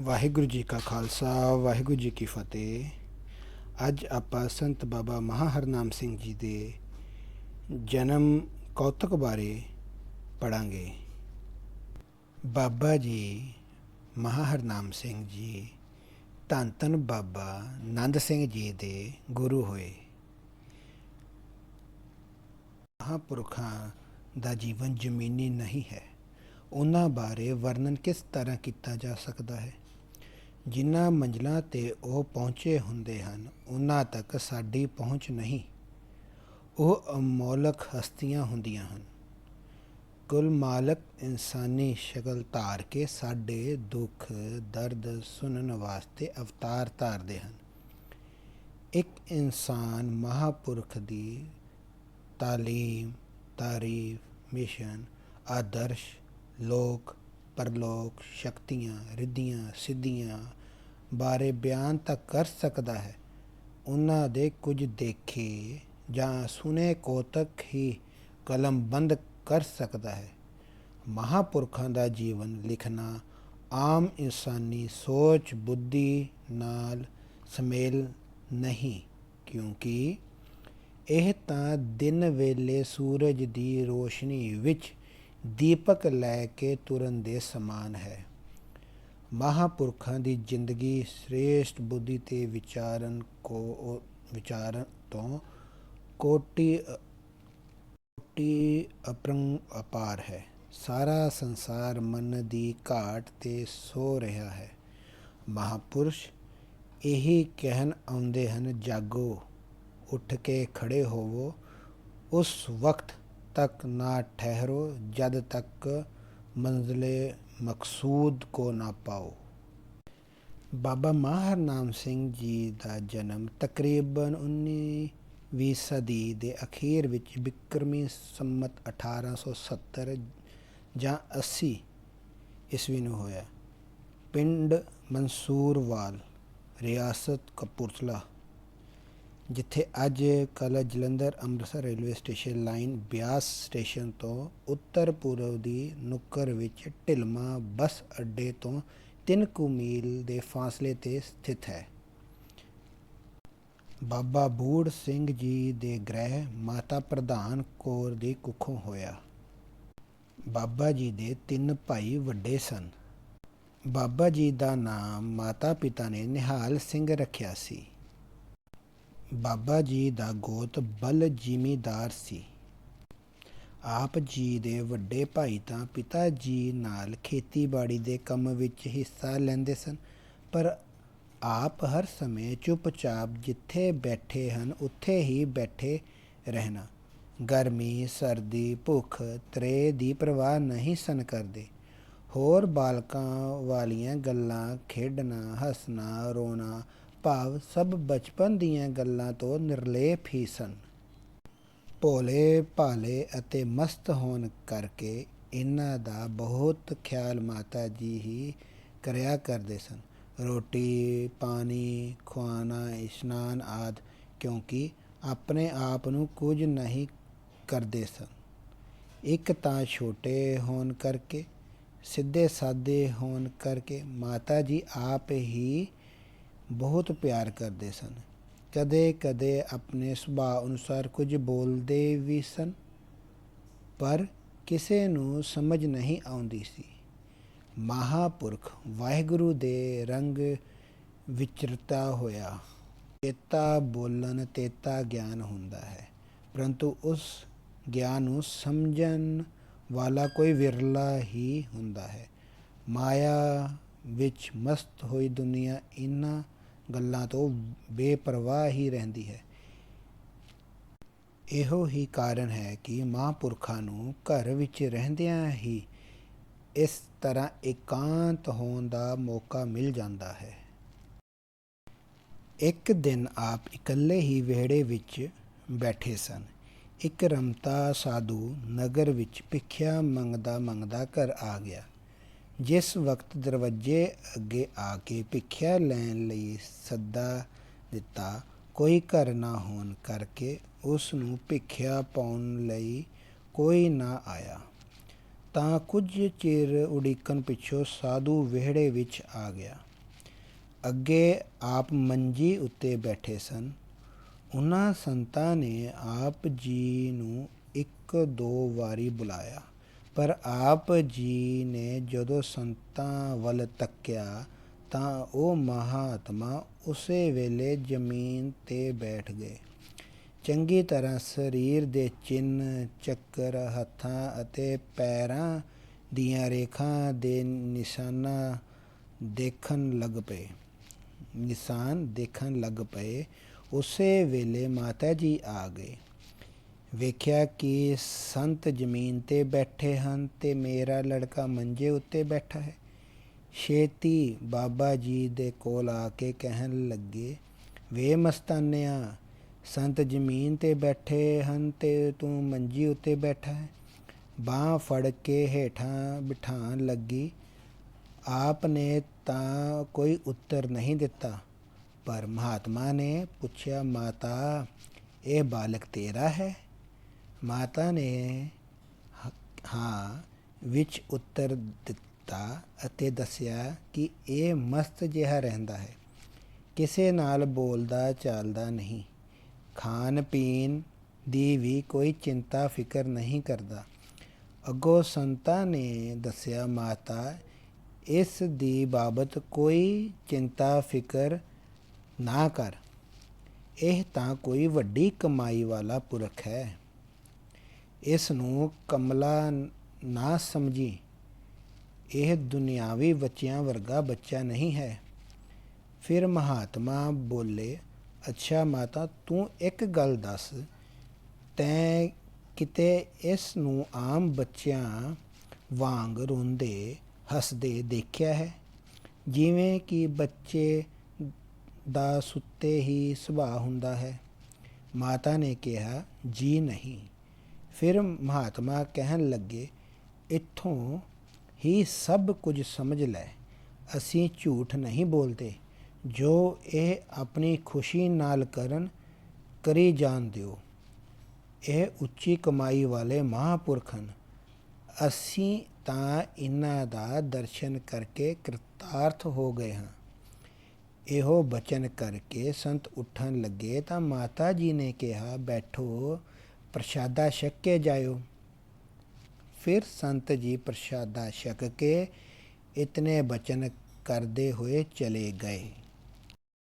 ਵਾਹਿਗੁਰੂ ਜੀ ਕਾ ਖਾਲਸਾ, ਵਾਹਿਗੁਰੂ ਜੀ ਕੀ ਫਤਿਹ। ਅੱਜ ਆਪਾਂ ਸੰਤ ਬਾਬਾ ਮਹਾ ਹਰਨਾਮ ਸਿੰਘ ਜੀ ਦੇ ਜਨਮ ਕੌਤਕ ਬਾਰੇ ਪੜਾਂਗੇ ਬਾਬਾ ਜੀ ਮਹਾ ਹਰਨਾਮ ਸਿੰਘ ਜੀ, ਧੰਨ ਧੰਨ ਬਾਬਾ ਨੰਦ ਸਿੰਘ ਜੀ ਦੇ ਗੁਰੂ ਹੋਏ। ਮਹਾਂਪੁਰਖਾਂ ਦਾ ਜੀਵਨ ਜ਼ਮੀਨੀ ਨਹੀਂ ਹੈ। ਉਹਨਾਂ ਬਾਰੇ ਵਰਣਨ ਕਿਸ ਤਰ੍ਹਾਂ ਕੀਤਾ ਜਾ ਸਕਦਾ ਹੈ? ਜਿਨ੍ਹਾਂ ਮੰਜ਼ਲਾਂ ਤੇ ਉਹ ਪਹੁੰਚੇ ਹੁੰਦੇ ਹਨ, ਉਹਨਾਂ ਤੱਕ ਸਾਡੀ ਪਹੁੰਚ ਨਹੀਂ। ਉਹ ਅਮੋਲਕ ਹਸਤੀਆਂ ਹੁੰਦੀਆਂ ਹਨ। ਕੁਲ ਮਾਲਕ ਇਨਸਾਨੀ ਸ਼ਕਲ ਧਾਰ ਕੇ ਸਾਡੇ ਦੁੱਖ, ਦਰਦ ਸੁਣਨ ਵਾਸਤੇ ਅਵਤਾਰ ਧਾਰਦੇ ਹਨ। ਇੱਕ ਇਨਸਾਨ ਮਹਾਪੁਰਖ ਦੀ ਤਾਲੀਮ, ਤਾਰੀਫ, ਮਿਸ਼ਨ, ਆਦਰਸ਼, ਲੋਕ ਪਰਲੋਕ ਸ਼ਕਤੀਆਂ, ਰਿੱਧੀਆਂ, ਸਿੱਧੀਆਂ ਬਾਰੇ ਬਿਆਨ ਤਾਂ ਕਰ ਸਕਦਾ ਹੈ। ਉਹਨਾਂ ਦੇ ਕੁਝ ਦੇਖੇ ਜਾਂ ਸੁਨੇ ਕੋਤਕ ਹੀ ਕਲਮਬੰਦ ਕਰ ਸਕਦਾ ਹੈ। ਮਹਾਪੁਰਖਾਂ ਦਾ ਜੀਵਨ ਲਿਖਣਾ ਆਮ ਇਨਸਾਨੀ ਸੋਚ, ਬੁੱਧੀ ਨਾਲ ਸਮੇਲ ਨਹੀਂ, ਕਿਉਂਕਿ ਇਹ ਤਾਂ ਦਿਨ ਵੇਲੇ ਸੂਰਜ ਦੀ ਰੋਸ਼ਨੀ ਵਿੱਚ ਦੀਪਕ ਲੈ ਕੇ ਤੁਰਨ ਦੇ ਸਮਾਨ ਹੈ। ਮਹਾਪੁਰਖਾਂ ਦੀ ਜ਼ਿੰਦਗੀ ਸ੍ਰੇਸ਼ਟ ਬੁੱਧੀ ਤੇ ਵਿਚਾਰਨ ਕੋ, ਵਿਚਾਰਨ ਤੋਂ ਕੋਟੀ ਕੋਟੀ ਅਪਰੰ, ਅਪਾਰ ਹੈ। ਸਾਰਾ ਸੰਸਾਰ ਮਨ ਦੀ ਘਾਟ ਤੇ ਸੋ ਰਿਹਾ ਹੈ। ਮਹਾਪੁਰਸ਼ ਇਹੀ ਕਹਿਣ ਆਉਂਦੇ ਹਨ, ਜਾਗੋ, ਉੱਠ ਕੇ ਖੜੇ ਹੋਵੋ। ਉਸ ਵਕਤ तक ना ठहरो जब तक मंजिल ਮਕਸੂਦ ਕੋ ਨਾ ਪਾਓ ਬਾਬਾ ਮਾਹਰ ਨਾਮ ਸਿੰਘ ਜੀ ਦਾ ਜਨਮ ਤਕਰੀਬਨ 19ਵੀਂ ਸਦੀ ਦੇ ਅਖੀਰ ਵਿੱਚ ਬਿਕਰਮੀ ਸੰਮਤ 1870 ਜਾਂ 80 ਈਸਵੀ ਨੂੰ ਹੋਇਆ ਪਿੰਡ ਮਨਸੂਰਵਾਲ ਰਿਆਸਤ ਕਪੂਰਥਲਾ ਜਿੱਥੇ ਅੱਜ ਕੱਲ੍ਹ Jalandhar Amritsar railway station line Beas station ਤੋਂ ਉੱਤਰ ਪੂਰਬ ਦੀ ਨੁੱਕਰ ਵਿੱਚ ਢਿਲਮਾ ਬੱਸ ਅੱਡੇ ਤੋਂ 3 ਕੁ ਮੀਲ ਦੇ ਫਾਸਲੇ ਤੇ ਸਥਿਤ ਹੈ। ਬਾਬਾ ਬੂੜ ਸਿੰਘ ਜੀ ਦੇ ਗ੍ਰਹਿ ਮਾਤਾ ਪ੍ਰਧਾਨ ਕੌਰ ਦੀ ਕੁੱਖੋਂ ਹੋਇਆ। ਬਾਬਾ ਜੀ ਦੇ ਤਿੰਨ ਭਾਈ ਵੱਡੇ ਸਨ। ਬਾਬਾ ਜੀ ਦਾ ਨਾਮ ਮਾਤਾ ਪਿਤਾ ਨੇ ਨਿਹਾਲ ਸਿੰਘ ਰੱਖਿਆ ਸੀ। ਬਾਬਾ ਜੀ ਦਾ ਗੋਤ ਬਲ ਜ਼ਿਮੀਦਾਰ ਸੀ। ਆਪ ਜੀ ਦੇ ਵੱਡੇ ਭਾਈ ਤਾਂ ਪਿਤਾ ਜੀ ਨਾਲ ਖੇਤੀਬਾੜੀ ਦੇ ਕੰਮ ਵਿੱਚ ਹਿੱਸਾ ਲੈਂਦੇ ਸਨ, ਪਰ ਆਪ ਹਰ ਸਮੇਂ ਚੁੱਪਚਾਪ ਜਿੱਥੇ ਬੈਠੇ ਹਨ, ਉੱਥੇ ਹੀ ਬੈਠੇ ਰਹਿਣਾ। ਗਰਮੀ, ਸਰਦੀ, ਭੁੱਖ ਤਰੇ ਦੀ ਪਰਵਾਹ ਨਹੀਂ ਸਨ ਕਰਦੇ। ਹੋਰ ਬਾਲਕਾਂ ਵਾਲੀਆਂ ਗੱਲਾਂ, ਖੇਡਣਾ, ਹੱਸਣਾ, ਰੋਣਾ ਭਾਵ ਸਭ ਬਚਪਨ ਦੀਆਂ ਗੱਲਾਂ ਤੋਂ ਨਿਰਲੇਪ ਹੀ ਸਨ। ਭੋਲੇ ਭਾਲੇ ਅਤੇ ਮਸਤ ਹੋਣ ਕਰਕੇ ਇਹਨਾਂ ਦਾ ਬਹੁਤ ਖਿਆਲ ਮਾਤਾ ਜੀ ਹੀ ਕਰਿਆ ਕਰਦੇ ਸਨ। ਰੋਟੀ, ਪਾਣੀ ਖਵਾਨਾ ਇਸ਼ਨਾਨ ਆਦ, ਕਿਉਂਕਿ ਆਪਣੇ ਆਪ ਨੂੰ ਕੁਝ ਨਹੀਂ ਕਰਦੇ ਸਨ। ਇੱਕ ਤਾਂ ਛੋਟੇ ਹੋਣ ਕਰਕੇ ਸਿੱਧੇ ਸਾਦੇ ਹੋਣ ਕਰਕੇ ਮਾਤਾ ਜੀ ਆਪ ਹੀ ਬਹੁਤ ਪਿਆਰ ਕਰਦੇ ਸਨ। ਕਦੇ ਕਦੇ ਆਪਣੇ ਸੁਭਾਅ ਅਨੁਸਾਰ ਕੁਝ ਬੋਲਦੇ ਵੀ ਸਨ, ਪਰ ਕਿਸੇ ਨੂੰ ਸਮਝ ਨਹੀਂ ਆਉਂਦੀ ਸੀ। ਮਹਾਪੁਰਖ ਵਾਹਿਗੁਰੂ ਦੇ ਰੰਗ ਵਿਚਰਤਾ ਹੋਇਆ। ਤੇਤਾ ਬੋਲਣ ਤੇਤਾ ਗਿਆਨ ਹੁੰਦਾ ਹੈ, ਪਰੰਤੂ ਉਸ ਗਿਆਨ ਨੂੰ ਸਮਝਣ ਵਾਲਾ ਕੋਈ ਵਿਰਲਾ ਹੀ ਹੁੰਦਾ ਹੈ। ਮਾਇਆ ਵਿੱਚ ਮਸਤ ਹੋਈ ਦੁਨੀਆ ਇਨ੍ਹਾਂ ਗੱਲਾਂ ਤੋਂ ਬੇਪਰਵਾਹ ਹੀ ਰਹਿੰਦੀ ਹੈ। ਇਹੋ ਹੀ ਕਾਰਨ ਹੈ ਕਿ ਮਹਾਂਪੁਰਖਾਂ ਨੂੰ ਘਰ ਵਿੱਚ ਰਹਿੰਦਿਆਂ ਹੀ ਇਸ ਤਰ੍ਹਾਂ ਇਕਾਂਤ ਹੋਣ ਦਾ ਮੌਕਾ ਮਿਲ ਜਾਂਦਾ ਹੈ। ਇੱਕ ਦਿਨ ਆਪ ਇਕੱਲੇ ਹੀ ਵਿਹੜੇ ਵਿੱਚ ਬੈਠੇ ਸਨ। ਇੱਕ ਰਮਤਾ ਸਾਧੂ ਨਗਰ ਵਿੱਚ ਭਿੱਖਿਆ ਮੰਗਦਾ ਮੰਗਦਾ ਘਰ ਆ ਗਿਆ। ਜਿਸ ਵਕਤ ਦਰਵਾਜ਼ੇ ਅੱਗੇ ਆ ਕੇ ਭਿੱਖਿਆ ਲੈਣ ਲਈ ਸੱਦਾ ਦਿੱਤਾ, ਕੋਈ ਘਰ ਨਾ ਹੋਣ ਕਰਕੇ ਉਸ ਨੂੰ ਭਿੱਖਿਆ ਪਾਉਣ ਲਈ ਕੋਈ ਨਾ ਆਇਆ। ਤਾਂ ਕੁਝ ਚਿਰ ਉਡੀਕਣ ਪਿੱਛੋਂ ਸਾਧੂ ਵਿਹੜੇ ਵਿੱਚ ਆ ਗਿਆ। ਅੱਗੇ ਆਪ ਮੰਜੀ ਉੱਤੇ ਬੈਠੇ ਸਨ। ਉਹਨਾਂ ਸੰਤਾਂ ਨੇ ਆਪ ਜੀ ਨੂੰ ਇੱਕ ਦੋ ਵਾਰੀ ਬੁਲਾਇਆ। ਪਰ ਆਪ ਜੀ ਨੇ ਜਦੋਂ ਸੰਤਾਂ ਵੱਲ ਤੱਕਿਆ ਤਾਂ ਉਹ ਮਹਾਤਮਾ ਉਸੇ ਵੇਲੇ ਜ਼ਮੀਨ ਤੇ ਬੈਠ ਗਏ। ਚੰਗੀ ਤਰ੍ਹਾਂ ਸਰੀਰ ਦੇ ਚਿੰਨ ਚੱਕਰ, ਹੱਥਾਂ ਅਤੇ ਪੈਰਾਂ ਦੀਆਂ ਰੇਖਾਂ ਦੇ ਨਿਸ਼ਾਨਾਂ ਦੇਖਣ ਲੱਗ ਪਏ। ਨਿਸ਼ਾਨ ਦੇਖਣ ਲੱਗ ਪਏ। ਉਸੇ ਵੇਲੇ ਮਾਤਾ ਜੀ ਆ ਗਏ। ਵੇਖਿਆ ਕਿ ਸੰਤ ਜ਼ਮੀਨ ਤੇ ਬੈਠੇ ਹਨ ਤੇ ਮੇਰਾ ਲੜਕਾ ਮੰਜੇ ਉੱਤੇ ਬੈਠਾ ਹੈ। ਛੇਤੀ ਬਾਬਾ ਜੀ ਦੇ ਕੋਲ ਆ ਕੇ ਕਹਿਣ ਲੱਗੇ, ਵੇ ਮਸਤਾਨਿਆ, ਸੰਤ ਜ਼ਮੀਨ ਤੇ ਬੈਠੇ ਹਨ ਤੇ ਤੂੰ ਮੰਜੀ ਉੱਤੇ ਬੈਠਾ ਹੈ। ਬਾਹ ਫੜ ਕੇ ਹੇਠਾਂ ਬਿਠਾਣ ਲੱਗੀ। ਆਪ ਨੇ ਤਾਂ ਕੋਈ ਉੱਤਰ ਨਹੀਂ ਦਿੱਤਾ। ਪਰ ਮਹਾਤਮਾ ਨੇ ਪੁੱਛਿਆ, ਮਾਤਾ, ਇਹ ਬਾਲਕ ਤੇਰਾ ਹੈ? ਮਾਤਾ ਨੇ ਹਾਂ ਵਿੱਚ ਉੱਤਰ ਦਿੱਤਾ ਅਤੇ ਦੱਸਿਆ ਕਿ ਇਹ ਮਸਤ ਜਿਹਾ ਰਹਿੰਦਾ ਹੈ। ਕਿਸੇ ਨਾਲ ਬੋਲਦਾ ਚਾਲਦਾ ਨਹੀਂ। ਖਾਣ ਪੀਣ ਦੀ ਵੀ ਕੋਈ ਚਿੰਤਾ ਫਿਕਰ ਨਹੀਂ ਕਰਦਾ। ਅੱਗੋਂ ਸੰਤਾਂ ਨੇ ਦੱਸਿਆ, ਮਾਤਾ, ਇਸ ਦੀ ਬਾਬਤ ਕੋਈ ਚਿੰਤਾ ਫਿਕਰ ਨਾ ਕਰ। ਇਹ ਤਾਂ ਕੋਈ ਵੱਡੀ ਕਮਾਈ ਵਾਲਾ ਪੁਰਖ ਹੈ। ਇਸ ਨੂੰ ਕਮਲਾ ਨਾ ਸਮਝੀ। ਇਹ ਦੁਨਿਆਵੀ ਬੱਚਿਆਂ ਵਰਗਾ ਬੱਚਾ ਨਹੀਂ ਹੈ। ਫਿਰ ਮਹਾਤਮਾ ਬੋਲੇ, ਅੱਛਾ ਮਾਤਾ, ਤੂੰ ਇੱਕ ਗੱਲ ਦੱਸ। ਤੈਂ ਕਿਤੇ ਇਸ ਨੂੰ ਆਮ ਬੱਚਿਆਂ ਵਾਂਗ ਰੋਂਦੇ, ਹੱਸਦੇ ਦੇਖਿਆ ਹੈ? ਜਿਵੇਂ ਕਿ ਬੱਚੇ ਦਾ ਸੁੱਤੇ ਹੀ ਸੁਭਾਅ ਹੁੰਦਾ ਹੈ। ਮਾਤਾ ਨੇ ਕਿਹਾ, ਜੀ ਨਹੀਂ। ਫਿਰ ਮਹਾਤਮਾ ਕਹਿਣ ਲੱਗੇ, ਇੱਥੋਂ ਹੀ ਸਭ ਕੁਝ ਸਮਝ ਲੈ, ਅਸੀਂ ਝੂਠ ਨਹੀਂ ਬੋਲਦੇ। ਜੋ ਇਹ ਆਪਣੀ ਖੁਸ਼ੀ ਨਾਲ ਕਰਨ, ਕਰੀ ਜਾਣ ਦਿਓ। ਇਹ ਉੱਚੀ ਕਮਾਈ ਵਾਲੇ ਮਹਾਂਪੁਰਖ ਹਨ। ਅਸੀਂ ਤਾਂ ਇਹਨਾਂ ਦਾ ਦਰਸ਼ਨ ਕਰਕੇ ਕਿਰਤਾਰਥ ਹੋ ਗਏ ਹਾਂ। ਇਹੋ ਬਚਨ ਕਰਕੇ ਸੰਤ ਉੱਠਣ ਲੱਗੇ ਤਾਂ ਮਾਤਾ ਜੀ ਨੇ ਕਿਹਾ, ਬੈਠੋ ਪ੍ਰਸ਼ਾਦਾ ਛਕ ਕੇ ਜਾਇਓ। ਫਿਰ ਸੰਤ ਜੀ ਪ੍ਰਸ਼ਾਦਾ ਛਕ ਕੇ ਇਤਨੇ ਬਚਨ ਕਰਦੇ ਹੋਏ ਚਲੇ ਗਏ।